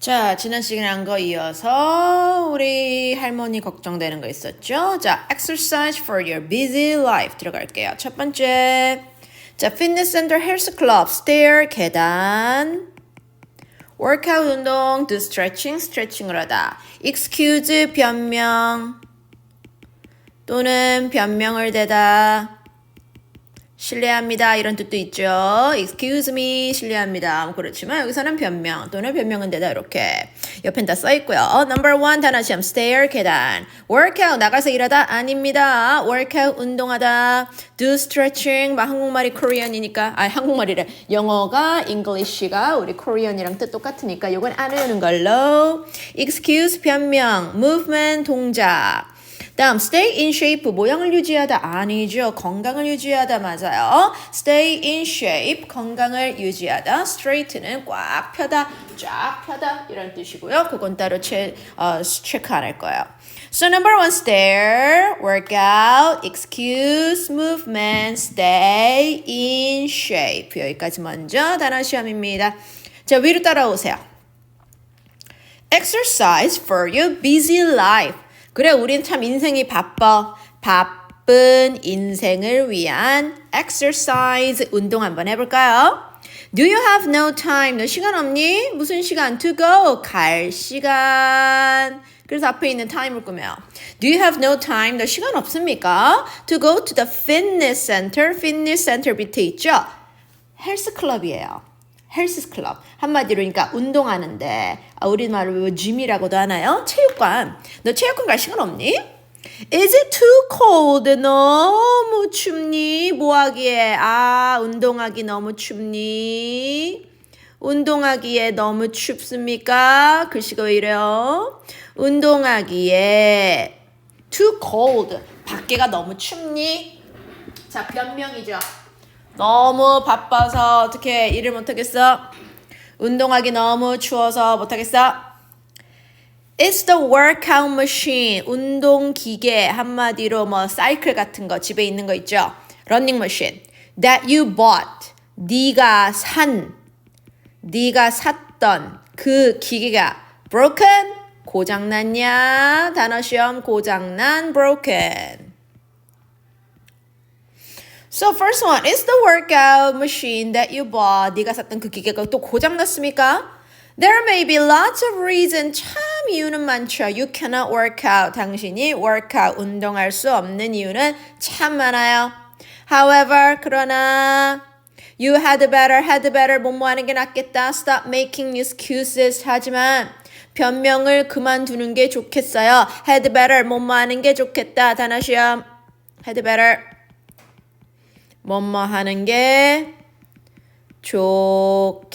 자, 지난 시간에 한 거 이어서 우리 할머니 걱정되는 거 있었죠? 자, exercise for your busy life 들어갈게요. 첫 번째. 자, fitness center, health club, stair, 계단. workout 운동, do stretching, stretching을 하다. excuse, 변명. 또는 변명을 대다. 실례합니다. 이런 뜻도 있죠. excuse me. 실례합니다. 뭐 그렇지만 여기서는 변명 또는 변명은 되다 이렇게 옆엔 다 써 있고요. number one 단어 시험 stair 계단. workout 나가서 일하다 아닙니다. workout 운동하다. do stretching 막 한국말이 코리안이니까 아 한국말이래. 영어가 English가 우리 코리안이랑 뜻 똑같으니까 요건 안 외우는 걸로. excuse 변명 movement 동작. 다음 stay in shape 모양을 유지하다 아니죠 건강을 유지하다 맞아요 stay in shape 건강을 유지하다 straight는 꽉 펴다 쫙 펴다 이런 뜻이고요 그건 따로 체, 어, 체크 안 할 거예요 So number one stare workout excuse movement stay in shape 여기까지 먼저 단어 시험입니다 자 위로 따라오세요 exercise for your busy life 그래, 우린 참 인생이 바빠. 바쁜 인생을 위한 exercise 운동 한번 해볼까요? Do you have no time? 너 시간 없니? 무슨 시간? To go. 갈 시간. 그래서 앞에 있는 time을 꾸며요. Do you have no time? 너 시간 없습니까? To go to the fitness center. fitness center 밑에 있죠? 헬스 클럽이에요. 헬스 클럽 한마디로 그러니까 운동하는데 아, 우리말로 뭐 짐이라고도 하나요? 체육관 너 체육관 갈 시간 없니? Is it too cold? 너무 춥니? 뭐 하기에? 아 운동하기 너무 춥니? 운동하기에 너무 춥습니까? 글씨가 왜 이래요? 운동하기에 too cold 밖에가 너무 춥니? 자 변명이죠. 너무 바빠서 어떻게 일을 못하겠어? 운동하기 너무 추워서 못하겠어? It's the workout machine. 운동 기계 한마디로 뭐 사이클 같은 거 집에 있는 거 있죠. running machine that you bought. 네가 산 네가 샀던 그 기계가 broken 고장났냐? 단어 시험 고장난 broken. So first one is the workout machine that you bought. 네가 샀던 그 기계가 또 고장 났습니까? There may be lots of reasons. 참 이유는 많죠. You cannot work out. 당신이 workout 운동할 수 없는 이유는 참 많아요. However, 그러나 you had better, had better 뭐뭐 하는 게 낫겠다. Stop making excuses. 하지만 변명을 그만두는 게 좋겠어요. Had better 뭐뭐 하는 게 좋겠다. 단어 시험. Had better. 뭐뭐 하는 게 좋겠다.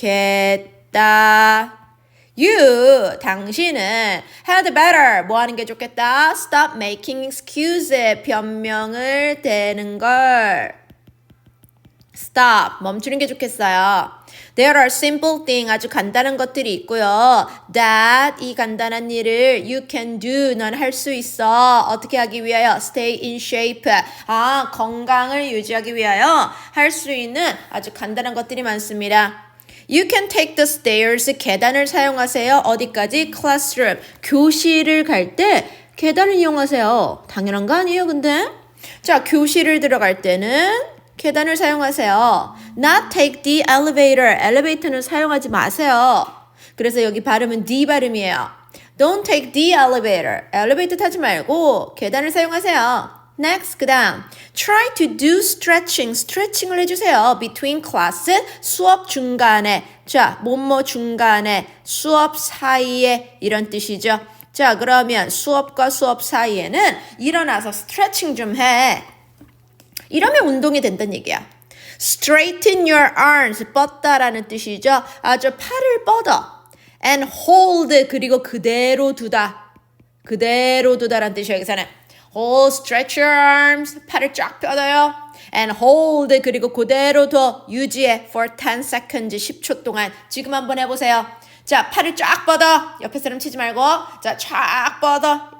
You, 당신은 had better 뭐 하는 게 좋겠다. Stop making excuses 변명을 대는 걸. Stop 멈추는 게 좋겠어요. There are simple things 아주 간단한 것들이 있고요. That 이 간단한 일을 you can do 넌 할 수 있어. 어떻게 하기 위하여? Stay in shape. 아 건강을 유지하기 위하여 할 수 있는 아주 간단한 것들이 많습니다. You can take the stairs. 계단을 사용하세요. 어디까지? Classroom. 교실을 갈 때 계단을 이용하세요. 당연한 거 아니에요, 근데? 자, 교실을 들어갈 때는 계단을 사용하세요. Not take the elevator. 엘리베이터는 사용하지 마세요. 그래서 여기 발음은 D 발음이에요. Don't take the elevator. 엘리베이터 타지 말고 계단을 사용하세요. Next, 그 다음. Try to do stretching. 스트레칭을 해주세요. Between class, 수업 중간에. 자, 뭐뭐 중간에, 수업 사이에 이런 뜻이죠. 자, 그러면 수업과 수업 사이에는 일어나서 스트레칭 좀 해. 이러면 운동이 된다는 얘기야. Straighten your arms. 뻗다라는 뜻이죠. 아주 팔을 뻗어. And hold. 그리고 그대로 두다. 그대로 두다라는 뜻이야, 여기서는. Hold, stretch your arms. 팔을 쫙 펴어요. And hold. 그리고 그대로 둬. 유지해. For 10 seconds. 10초 동안. 지금 한번 해보세요. 자, 팔을 쫙 뻗어. 옆에 사람 치지 말고. 자, 쫙 뻗어.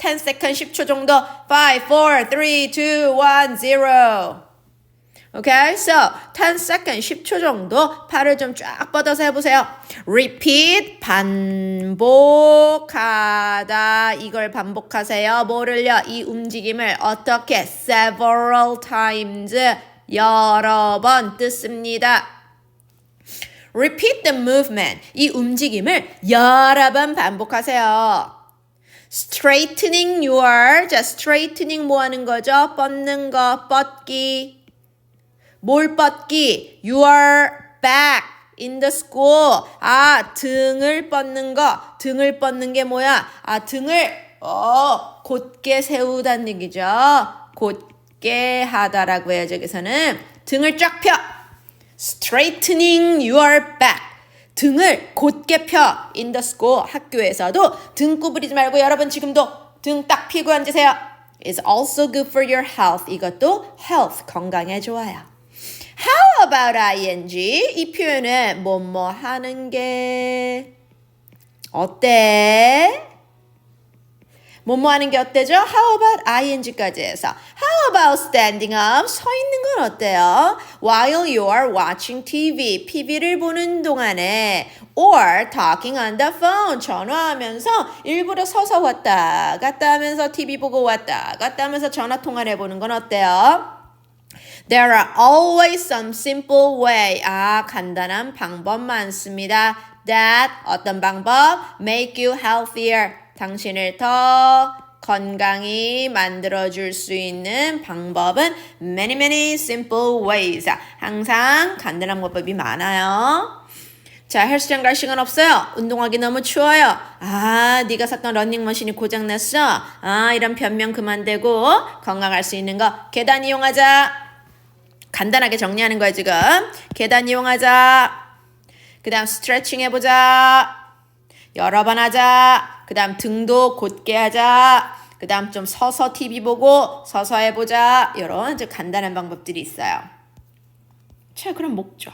10 seconds, 10초 정도. 5, 4, 3, 2, 1, 0. Okay, so 10 second, 10초 정도 팔을 좀 쫙 뻗어서 해보세요. Repeat, 반복하다. 이걸 반복하세요. 뭐를요? 이 움직임을 어떻게? Several times. 여러 번 뜻습니다. Repeat the movement. 이 움직임을 여러 번 반복하세요. Straightening your. 자, straightening 뭐 하는 거죠? 뻗는 거, 뻗기. 뭘 뻗기? Your back in the school. 아, 등을 뻗는 거. 등을 뻗는 게 뭐야? 아, 등을 어, 곧게 세우다는 얘기죠. 곧게 하다라고 해요. 저기서는 등을 쫙 펴. Straightening your back. 등을 곧게 펴. School. 학교에서도 등 구부리지 말고 여러분 지금도 등딱 펴고 앉으세요. It's also good for your health. 이것도 health 건강에 좋아요. How about ing? 이 표현은 뭐뭐 하는 게 어때? 뭐뭐 하는 게 어때죠? How about ing까지 해서 How about standing up? 서 있는 건 어때요? While you are watching TV, TV를 보는 동안에 or talking on the phone, 전화하면서 일부러 서서 왔다 갔다 하면서 TV 보고 왔다 갔다 하면서 전화 통화를 해보는 건 어때요? There are always some simple way. 아, 간단한 방법 많습니다. That 어떤 방법? Make you healthier. 당신을 더 건강히 만들어줄 수 있는 방법은 many many simple ways. 항상 간단한 방법이 많아요. 자, 헬스장 갈 시간 없어요. 운동하기 너무 추워요. 아, 네가 샀던 러닝머신이 고장났어. 아, 이런 변명 그만되고 건강할 수 있는 거 계단 이용하자. 간단하게 정리하는 거야 지금. 계단 이용하자. 그 다음 스트레칭 해보자. 여러 번 하자. 그 다음 등도 곧게 하자. 그 다음 좀 서서 TV 보고 서서 해보자. 이런 이제 간단한 방법들이 있어요. 자, 그럼 목적.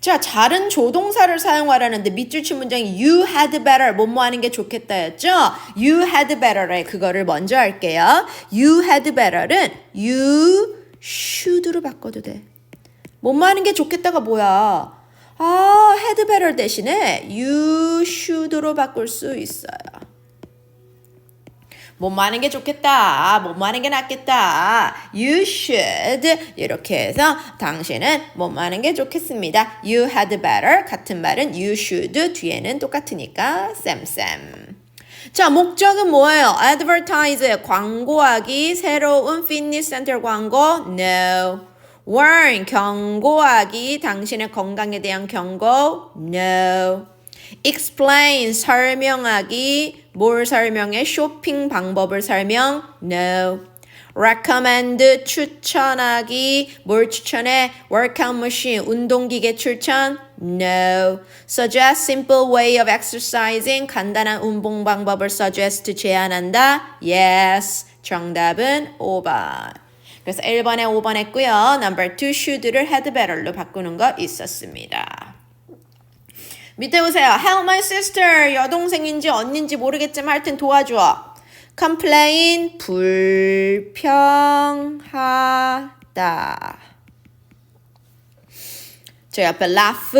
자, 잘은 조동사를 사용하라는데 밑줄 친 문장이 you had better 뭐뭐 하는 게 좋겠다였죠? you had better에 그거를 먼저 할게요. you had better은 you should로 바꿔도 돼. 뭐뭐 하는 게 좋겠다가 뭐야? 아, had better 대신에 you should로 바꿀 수 있어요. 뭐뭐 하는 게 좋겠다. 뭐뭐 하는 게 낫겠다. You should. 이렇게 해서 당신은 뭐뭐 하는 게 좋겠습니다. You had better. 같은 말은 you should. 뒤에는 똑같으니까 쌤쌤. 자, 목적은 뭐예요? advertise. 광고하기. 새로운 피트니스 센터 광고. No. Warn. 경고하기. 당신의 건강에 대한 경고. No. explain. 설명하기. 뭘 설명해? 쇼핑 방법을 설명? No. recommend 추천하기. 뭘 추천해? workout machine 운동기계 추천? No. suggest simple way of exercising 간단한 운동 방법을 suggest 제안한다? Yes. 정답은 5번. 그래서 1번에 5번 했고요. number 2 should를 had better로 바꾸는 거 있었습니다. 밑에 보세요. Help my sister. 여동생인지 언니인지 모르겠지만 하여튼 도와줘. complain. 불평하다. 저 옆에 laugh.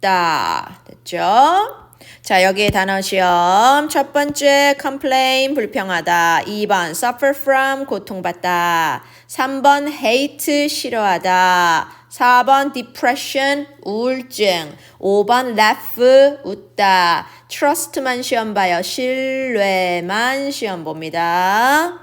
웃다. 됐죠? 자, 여기에 단어 시험. 첫 번째, complain, 불평하다. 2번, suffer from, 고통받다. 3번, hate, 싫어하다. 4번, depression, 우울증. 5번, laugh, 웃다. trust만 시험 봐요. 신뢰만 시험 봅니다.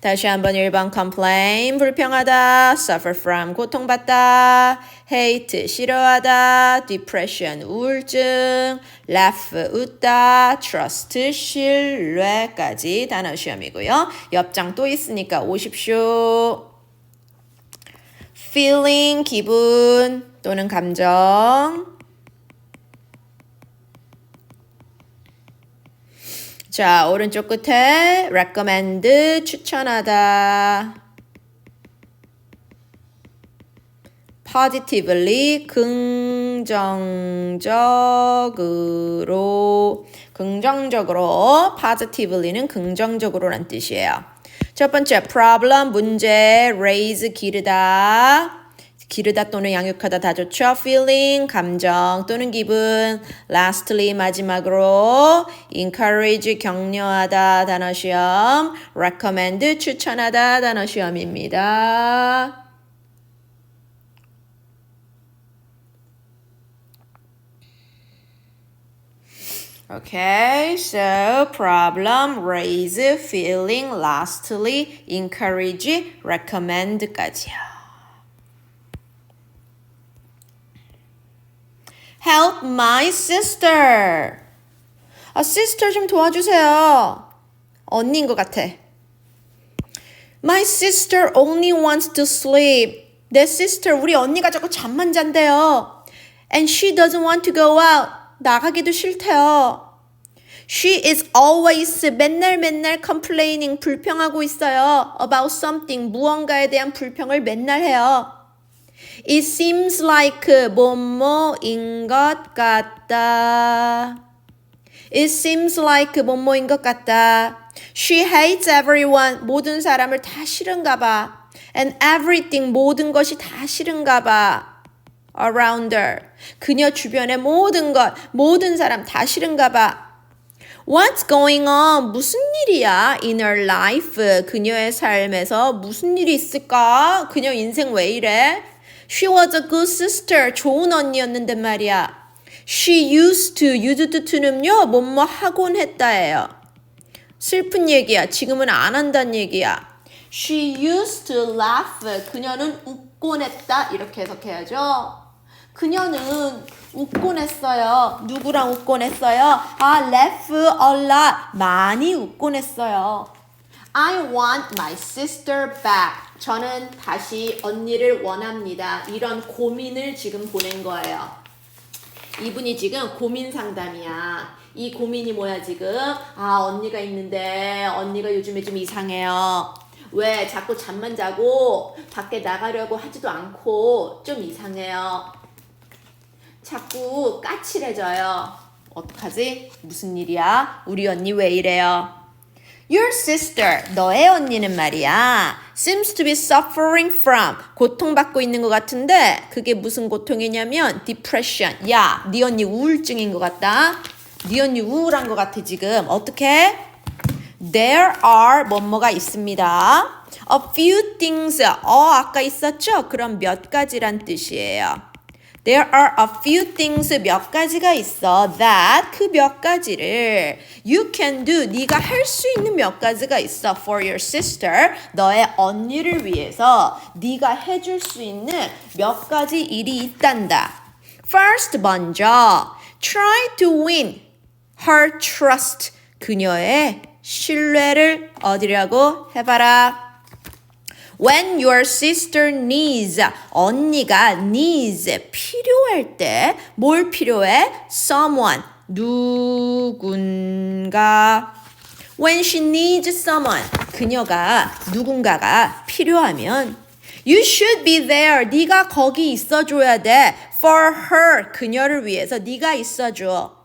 다시 한번 1번 complain 불평하다 suffer from 고통받다 hate 싫어하다 depression 우울증 laugh 웃다 trust 신뢰까지 단어 시험이고요. 옆장 또 있으니까 오십시오. feeling 기분 또는 감정 자, 오른쪽 끝에 recommend 추천하다. positively 긍정적으로 긍정적으로 positively는 긍정적으로란 뜻이에요. 첫 번째 problem 문제 raise 기르다 기르다 또는 양육하다 다 좋죠. feeling 감정 또는 기분. lastly 마지막으로 encourage 격려하다 단어 시험. recommend 추천하다 단어 시험입니다. Okay, so problem, raise, feeling, lastly, encourage, recommend까지요. Help my sister. 아, sister 좀 도와주세요. 언니인 것 같아. My sister only wants to sleep. 내 sister, 우리 언니가 자꾸 잠만 잔대요. And she doesn't want to go out. 나가기도 싫대요. She is always 맨날 맨날 complaining 불평하고 있어요. About something 무언가에 대한 불평을 맨날 해요. It seems like 뭐뭐인 것 같다. It seems like 뭐뭐인 것 같다. She hates everyone. 모든 사람을 다 싫은가 봐. And everything 모든 것이 다 싫은가 봐. Around her. 그녀 주변의 모든 것, 모든 사람 다 싫은가 봐. What's going on? 무슨 일이야? In her life. 그녀의 삶에서 무슨 일이 있을까? 그녀 인생 왜 이래? She was a good sister. 좋은 언니였는데 말이야. She used to, used to는요, 뭐뭐 하곤 했다예요. 슬픈 얘기야. 지금은 안 한다는 얘기야. She used to laugh. 그녀는 웃곤 했다. 이렇게 해석해야죠. 그녀는 웃곤 했어요. 누구랑 웃곤 했어요? 아, laugh a lot. 많이 웃곤 했어요. I want my sister back. 저는 다시 언니를 원합니다. 이런 고민을 지금 보낸 거예요. 이분이 지금 고민 상담이야. 이 고민이 뭐야 지금? 아 언니가 있는데 언니가 요즘에 좀 이상해요. 왜 자꾸 잠만 자고 밖에 나가려고 하지도 않고 좀 이상해요. 자꾸 까칠해져요. 어떡하지? 무슨 일이야? 우리 언니 왜 이래요? Your sister, 너의 언니는 말이야. seems to be suffering from 고통받고 있는 것 같은데 그게 무슨 고통이냐면 depression. 야, 네 언니 우울증인 것 같다. 네 언니 우울한 것 같아 지금. 어떻게? There are 뭐뭐가 있습니다. A few things. 어 아까 있었죠? 그럼 몇 가지란 뜻이에요. There are a few things 몇 가지가 있어 that 그 몇 가지를 you can do 네가 할 수 있는 몇 가지가 있어 for your sister 너의 언니를 위해서 네가 해줄 수 있는 몇 가지 일이 있단다. First 먼저 try to win her trust 그녀의 신뢰를 얻으려고 해봐라. When your sister needs, 언니가 needs, 필요할 때, 뭘 필요해? Someone, 누군가. When she needs someone, 그녀가 누군가가 필요하면, You should be there. 네가 거기 있어줘야 돼. For her, 그녀를 위해서 네가 있어줘.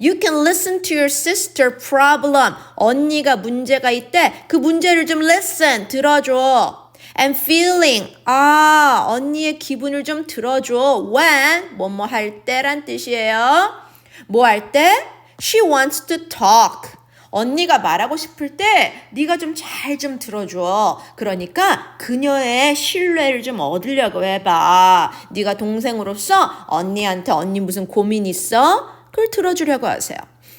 You can listen to your sister problem. 언니가 문제가 있대. 그 문제를 좀 listen, 들어줘. And feeling. 아, 언니의 기분을 좀 들어줘. When, 뭐뭐 할 때란 뜻이에요. 뭐 할 때? She wants to talk. 언니가 말하고 싶을 때 네가 좀 잘좀 들어줘. 그러니까 그녀의 신뢰를 좀 얻으려고 해봐. 네가 동생으로서 언니한테 언니 무슨 고민 있어? 그걸 들어주려고 하세요.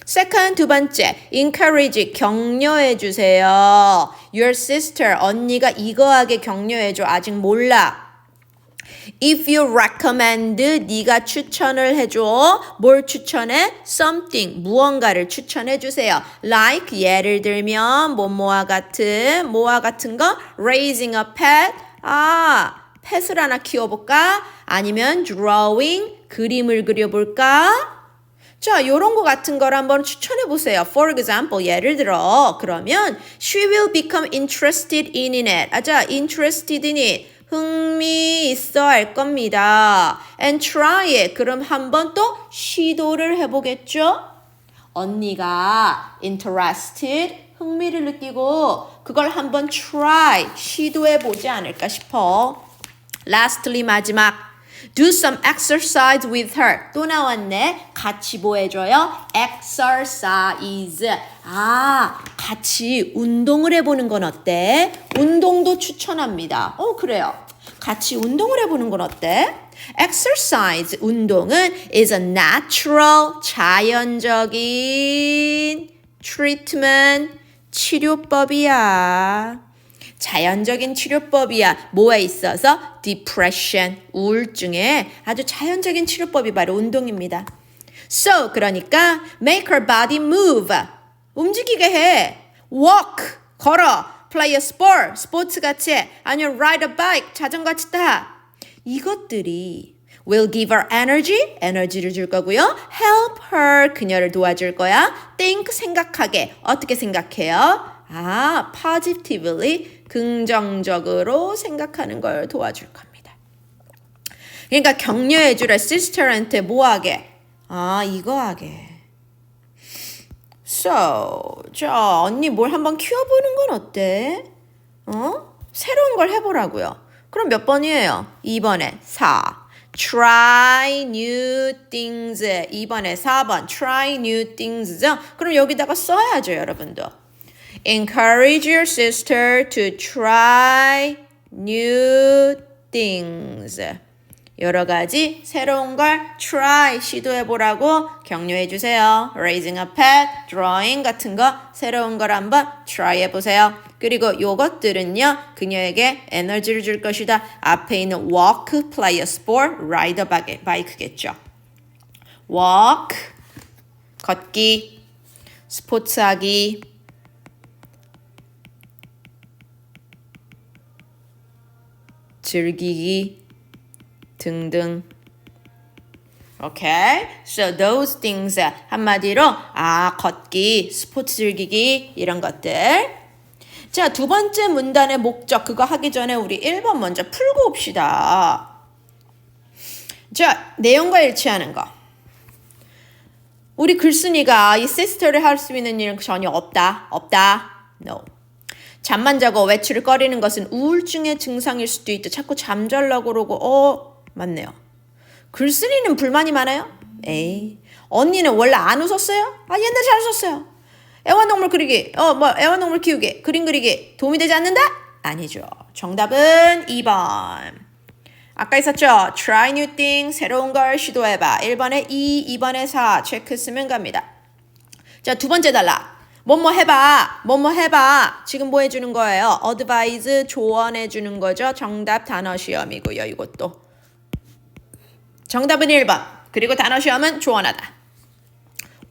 Second 두 번째 encourage 격려해 주세요. Your sister 언니가 이거 하게 격려해 줘. 아직 몰라. If you recommend 네가 추천을 해줘. 뭘 추천해? Something 무언가를 추천해 주세요. Like 예를 들면 뭐뭐와 같은 뭐와 같은 거 raising a pet 아 펫을 하나 키워볼까? 아니면 drawing 그림을 그려볼까? 자, 요런 거 같은 걸 한번 추천해 보세요. For example, 예를 들어, 그러면 she will become interested in it. 아 자, interested in it. 흥미 있어 할 겁니다. And try it. 그럼 한번 또 시도를 해보겠죠? 언니가 interested 흥미를 느끼고 그걸 한번 try 시도해 보지 않을까 싶어. Lastly 마지막 do some exercise with her. 또 나왔네. 같이 뭐 해줘요? Exercise. 아 같이 운동을 해보는 건 어때? 운동도 추천합니다. 어 그래요. 같이 운동을 해보는 건 어때? Exercise 운동은 is a natural 자연적인 treatment. 치료법이야 자연적인 치료법이야. 뭐에 있어서? depression, 우울증에 아주 자연적인 치료법이 바로 운동입니다. So, 그러니까 make her body move. 움직이게 해. walk, 걸어. play a sport, 스포츠 같이. 아니면 ride a bike, 자전거 같이 타. 이것들이 will give her energy, 에너지를 줄 거고요. help her, 그녀를 도와줄 거야. think, 생각하게. 어떻게 생각해요? 아, positively, 긍정적으로 생각하는 걸 도와줄 겁니다. 그러니까 격려해 주라 sister한테 뭐 하게? 아, 이거 하게. So, 자, 언니 뭘 한번 키워보는 건 어때? 어? 새로운 걸 해보라고요. 그럼 몇 번이에요? 2번에 4. Try new things. 2번에 4번. Try new things죠? 그럼 여기다가 써야죠, 여러분도. Encourage your sister to try new things. 여러 가지 새로운 걸 try 시도해 보라고 격려해 주세요. Raising a pet, drawing 같은 거 새로운 걸 한번 try 해 보세요. 그리고 요것들은요 그녀에게 에너지를 줄 것이다. 앞에 있는 walk, play a sport, ride a bike겠죠. walk 걷기, 스포츠하기, 즐기기 등등. 오케이. So those things 한마디로 아 걷기, 스포츠 즐기기 이런 것들. 자, 두 번째 문단의 목적 그거 하기 전에 우리 1번 먼저 풀고 옵시다. 자, 내용과 일치하는 거. 우리 글쓴이가 이 시스터를 할 수 있는 일은 전혀 없다. 없다. No. 잠만 자고 외출을 꺼리는 것은 우울증의 증상일 수도 있다. 자꾸 잠잘라고 그러고 어 맞네요. 글쓴이는 불만이 많아요? 에이 언니는 원래 안 웃었어요? 아 옛날에 잘 웃었어요. 애완동물 그리기 어 뭐 애완동물 키우기 그림 그리기 도움이 되지 않는다? 아니죠. 정답은 2번. 아까 있었죠? Try new thing 새로운 걸 시도해봐. 1번에 2, 2번에 4 체크 쓰면 갑니다. 자 두 번째 달라. 뭐뭐 해봐. 뭐뭐 해봐. 지금 뭐 해주는 거예요? 어드바이즈 조언해주는 거죠. 정답 단어 시험이고요. 이것도. 정답은 1번. 그리고 단어 시험은 조언하다.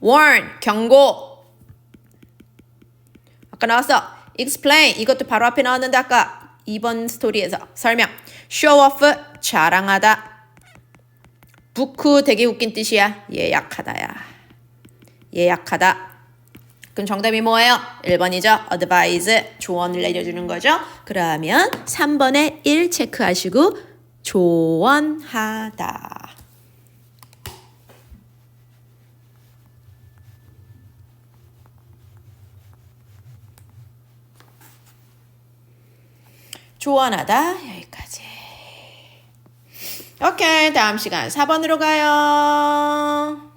warn, 경고. 아까 나왔어. explain, 이것도 바로 앞에 나왔는데 아까 2번 스토리에서 설명. show off, 자랑하다. 부크 되게 웃긴 뜻이야. 예약하다야. 예약하다. 그럼 정답이 뭐예요? 1번이죠. advise, 조언을 내려주는 거죠. 그러면 3번에 1 체크하시고 조언하다. 조언하다 여기까지. 오케이 다음 시간 4번으로 가요.